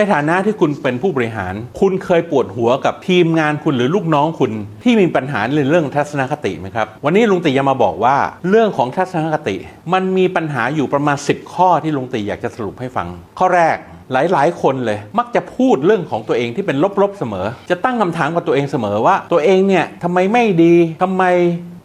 ในฐานะที่คุณเป็นผู้บริหาร คุณเคยปวดหัวกับทีมงานคุณหรือลูกน้องคุณที่มีปัญหาในเรื่องทัศนคติไหมครับ วันนี้ลุงตีจะมาบอกว่าเรื่องของทัศนคติ มันมีปัญหาอยู่ประมาณ 10 ข้อที่ลุงตีอยากจะสรุปให้ฟัง ข้อแรกหลาย ๆ คนเลยมักจะพูดเรื่องของตัวเองที่เป็นลบ ๆ เสมอ จะตั้งคำถามกับตัวเองเสมอว่า ตัวเองเนี่ยทำไมไม่ดีทำไม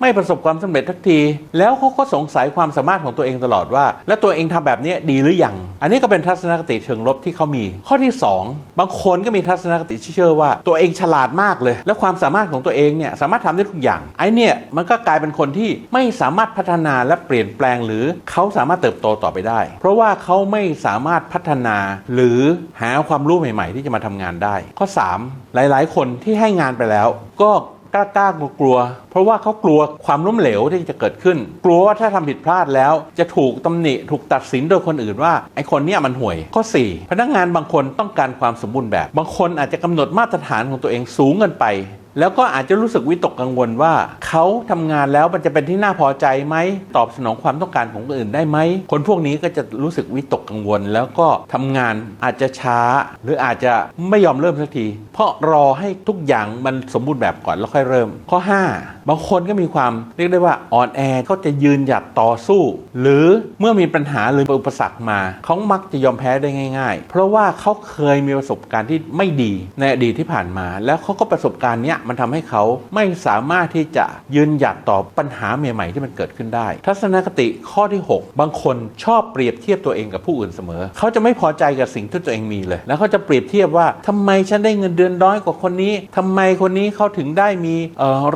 ไม่ประสบความสำเร็จทักที แล้วเขาก็สงสัยความสามารถของตัวเองตลอดว่า แล้วตัวเองทำแบบนี้ดีหรือยัง อันนี้ก็เป็นทัศนคติเชิงลบที่เขามี ข้อที่ 2 บางคนก็มีทัศนคติที่เชื่อว่า ตัวเองฉลาดมากเลย และความสามารถของตัวเองเนี่ยสามารถทำได้ทุกอย่าง ไอ้เนี่ยมันก็กลายเป็นคนที่ไม่สามารถพัฒนาและเปลี่ยนแปลงหรือเขาสามารถเติบโตต่อไปได้ เพราะว่าเขาไม่สามารถพัฒนาหรือหาความรู้ใหม่ ๆ ที่จะมาทำงานได้ ข้อ 3 หลาย ๆ คนที่ให้งานไปแล้ว ก็ กล้ากล้ากลัวๆเพราะว่าเขากลัวความล้มเหลวที่จะเกิดขึ้น กลัวว่าถ้าทำผิดพลาดแล้ว จะถูกตำหนิถูกตัดสินโดยคนอื่นว่าไอ้คนเนี้ยมันห่วย ข้อ 4 พนักงานบางคนต้องการความสมบูรณ์แบบ บางคนอาจจะกำหนดมาตรฐานของตัวเองสูงเกินไป แล้วก็อาจจะรู้สึกวิตกกังวลว่าเขาทำงานแล้วมันจะเป็นที่น่าพอใจไหมตอบสนองความต้องการของคนอื่นได้ไหมคนพวกนี้ก็จะรู้สึกวิตกกังวล แล้วก็ทำงานอาจจะช้า หรืออาจจะไม่ยอมเริ่มสักที เพราะรอให้ทุกอย่างมันสมบูรณ์แบบก่อนแล้วค่อยเริ่ม ข้อ 5บางคนก็มีความเรียกได้ว่าอ่อนแอก็จะยืนหยัดต่อสู้ หรือเมื่อมีปัญหาหรืออุปสรรคมาเขามักจะยอมแพ้ได้ง่าย ๆ เพราะว่าเขาเคยมีประสบการณ์ที่ไม่ดีในอดีตที่ผ่านมา แล้วเขาก็ประสบการณ์เนี้ยมันทำให้เขาไม่สามารถที่จะยืนหยัดต่อปัญหาใหม่ๆที่มันเกิดขึ้นได้ ทัศนคติข้อที่ 6 บางคนชอบเปรียบเทียบตัวเองกับผู้อื่นเสมอ เขาจะไม่พอใจกับสิ่งที่ตัวเองมีเลย แล้วเขาจะเปรียบเทียบว่าทำไมฉันได้เงินเดือนน้อยกว่าคนนี้ทำไมคนนี้เขาถึงได้มี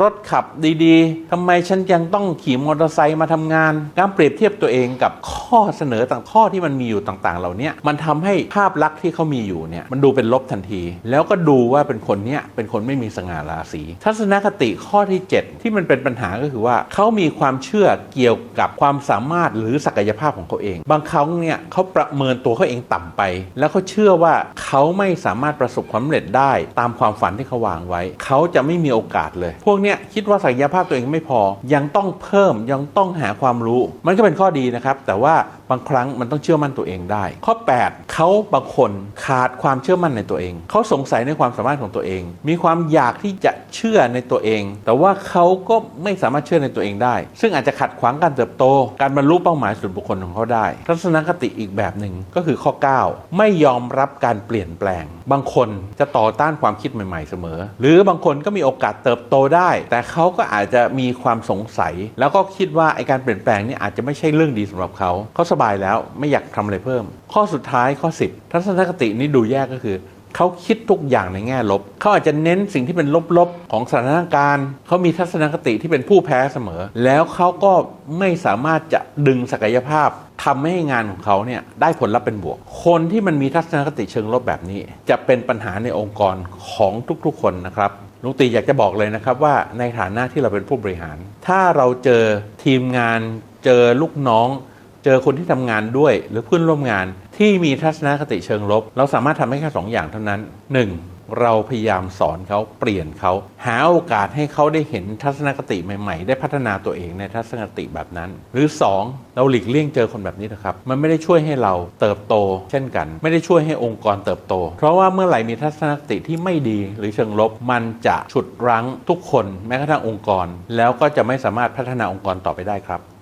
รถขับดีๆทำไมฉันยังต้องขี่มอเตอร์ไซค์มาทำงาน การเปรียบเทียบตัวเองกับข้อเสนอต่างข้อที่มันมีอยู่ต่างๆ เหล่านี้มันทำให้ภาพลักษณ์ที่เขามีอยู่เนี่ยมันดูเป็นลบทันที แล้วก็ดูว่าเป็นคนเนี้ยเป็นคนไม่มีสง่าราศี ทัศนคติข้อที่ 7 ที่มันเป็นปัญหาก็คือว่าเขามีความเชื่อเกี่ยวกับความสามารถหรือศักยภาพของเขาเอง บางครั้งเนี่ยเขาประเมินตัวเขาเองต่ำไป แล้วเขาเชื่อว่าเขาไม่สามารถประสบความสำเร็จได้ ตามความฝันที่เขาวางไว้ เขาจะไม่มีโอกาสเลย พวกเนี้ยคิดว่าศักยภาพตัวเองไม่พอ ยังต้องเพิ่มยังต้องหาความรู้ มันก็เป็นข้อดีนะครับ แต่ว่า บางครั้งมันต้องเชื่อมั่นตัวเองได้ ข้อ 8เขาบางคนขาดความเชื่อมั่นในตัวเอง เขาสงสัยในความสามารถของตัวเอง มีความอยากที่จะเชื่อในตัวเอง แต่ว่าเขาก็ไม่สามารถเชื่อในตัวเองได้ ซึ่งอาจจะขัดขวางการเติบโต การบรรลุเป้าหมายส่วนบุคคลของเขาได้ ทัศนคติอีกแบบหนึ่งก็คือข้อ 9 ไม่ยอมรับการเปลี่ยนแปลง บางคนจะต่อต้านความคิดใหม่ ๆ เสมอ หรือบางคนก็มีโอกาสเติบโตได้ แต่เขาก็อาจจะมีความสงสัย แล้วก็คิดว่าไอการเปลี่ยนแปลงนี่อาจจะไม่ใช่เรื่องดีสำหรับเขาเขาสบายแล้วไม่อยากทำอะไรเพิ่ม ข้อสุดท้ายข้อ 10 ทัศนคตินี้ดูแยกก็คือเขาคิดทุกอย่างในแง่ลบ เขาอาจจะเน้นสิ่งที่เป็นลบๆ ของสถานการณ์ เขามีทัศนคติที่เป็นผู้แพ้เสมอ แล้วเขาก็ไม่สามารถจะดึงศักยภาพทำให้งานของเขาเนี่ยได้ผลลัพธ์เป็นบวก คนที่มันมีทัศนคติเชิงลบแบบนี้ จะเป็นปัญหาในองค์กรของทุกๆคนนะครับลุงตีอยากจะบอกเลยนะครับว่าในฐานะที่เราเป็นผู้บริหาร ถ้าเราเจอทีมงานเจอลูกน้อง เจอคนที่ทำงานด้วยหรือเพื่อนร่วมงานที่มีทัศนคติเชิงลบ เราสามารถทำได้แค่สองอย่างเท่านั้น 1. เราพยายามสอนเขาเปลี่ยนเขาหาโอกาสให้เขาได้เห็นทัศนคติใหม่ๆ ได้พัฒนาตัวเองในทัศนคติแบบนั้น หรือ 2. เราหลีกเลี่ยงเจอคนแบบนี้นะครับ มันไม่ได้ช่วยให้เราเติบโต เช่นกัน ไม่ได้ช่วยให้องค์กรเติบโต เพราะว่าเมื่อไหร่มีทัศนคติที่ไม่ดีหรือเชิงลบ มันจะฉุดรั้งทุกคนแม้กระทั่งองค์กร แล้วก็จะไม่สามารถพัฒนาองค์กรต่อไปได้ครับ